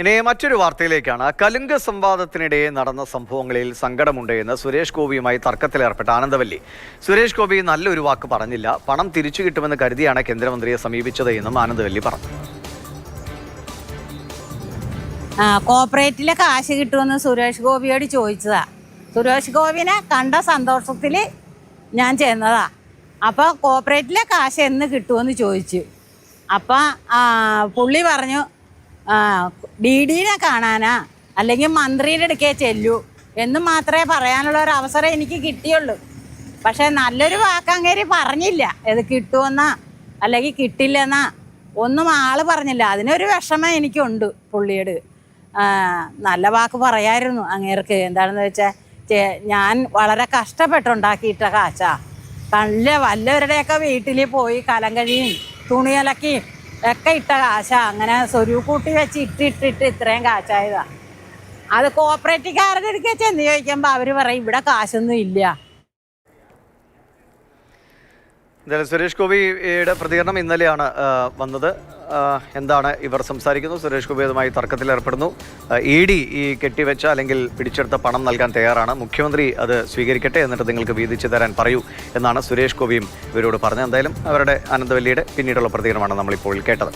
ഇനി മറ്റൊരു വാർത്തയിലേക്കാണ്. കലുങ്ക് സംവാദത്തിനിടെ നടന്ന സംഭവങ്ങളിൽ സങ്കടമുണ്ട് എന്ന് സുരേഷ് ഗോപിയുമായി തർക്കത്തിലേർപ്പെട്ട ആനന്ദവല്ലി. സുരേഷ് ഗോപി നല്ലൊരു വാക്ക് പറഞ്ഞില്ല. പണം തിരിച്ചു കിട്ടുമെന്ന് കരുതിയാണ് കേന്ദ്രമന്ത്രിയെ സമീപിച്ചത് എന്നും ആനന്ദവല്ലി പറഞ്ഞു. കോപ്പറേറ്റിലെ കാശ് കിട്ടുമെന്ന് സുരേഷ് ഗോപിയോട് ചോദിച്ചതാ. സുരേഷ് ഗോപിനെ കണ്ട സന്തോഷത്തിൽ ഞാൻ ചെന്നതാ. അപ്പോൾ കോപ്പറേറ്റിലെ കാശ് എന്ന് കിട്ടുമെന്ന് ചോദിച്ചു. അപ്പം പുള്ളി പറഞ്ഞു ഡി ഡിനെ കാണാനാ? അല്ലെങ്കിൽ മന്ത്രിയുടെ അടുക്കേ ചെല്ലു എന്ന് മാത്രമേ പറയാനുള്ള ഒരു അവസരം എനിക്ക് കിട്ടിയുള്ളൂ. പക്ഷെ നല്ലൊരു വാക്കങ്ങേരി പറഞ്ഞില്ല. ഇത് കിട്ടുമെന്നാ അല്ലെങ്കിൽ കിട്ടില്ലെന്നാ ഒന്നും ആൾ പറഞ്ഞില്ല. അതിനൊരു വിഷമം എനിക്കുണ്ട് പുള്ളിയോട്. ആ, നല്ല വാക്ക് പറയായിരുന്നു അങ്ങേർക്ക്. എന്താണെന്ന് വെച്ചാൽ ഞാൻ വളരെ കഷ്ടപ്പെട്ടുണ്ടാക്കിയിട്ട കാച്ച നല്ല വല്ലവരുടെയൊക്കെ വീട്ടിൽ പോയി കലം കഴിയും തുണി അലക്കിയും ഒക്കെ ഇട്ട കാശാ. അങ്ങനെ സ്വരൂപൂട്ടി വെച്ച് ഇട്ടിട്ടിട്ട് ഇത്രയും കാശായതാ. അത് കോപ്പറേറ്റീവുകാരുടെ അടുക്കെ ചെന്ന് ചോദിക്കുമ്പോൾ അവർ പറയും ഇവിടെ കാശൊന്നും ഇല്ല. എന്തായാലും സുരേഷ് ഗോപിയുടെ പ്രതികരണം ഇന്നലെയാണ് വന്നത്. എന്താണ് ഇവർ സംസാരിക്കുന്നു? സുരേഷ് ഗോപി അതുമായി തർക്കത്തിലേർപ്പെടുന്നു ഇ ഡി ഈ കെട്ടിവെച്ച അല്ലെങ്കിൽ പിടിച്ചെടുത്ത പണം നൽകാൻ തയ്യാറാണ്. മുഖ്യമന്ത്രി അത് സ്വീകരിക്കട്ടെ എന്നിട്ട് നിങ്ങൾക്ക് വീതിച്ചു തരാൻ പറയൂ എന്നാണ് സുരേഷ് ഗോപിയും ഇവരോട് പറഞ്ഞത്. എന്തായാലും അവരുടെ അനന്തവല്ലിയുടെ പിന്നീടുള്ള പ്രതികരണമാണ് നമ്മളിപ്പോൾ കേട്ടത്.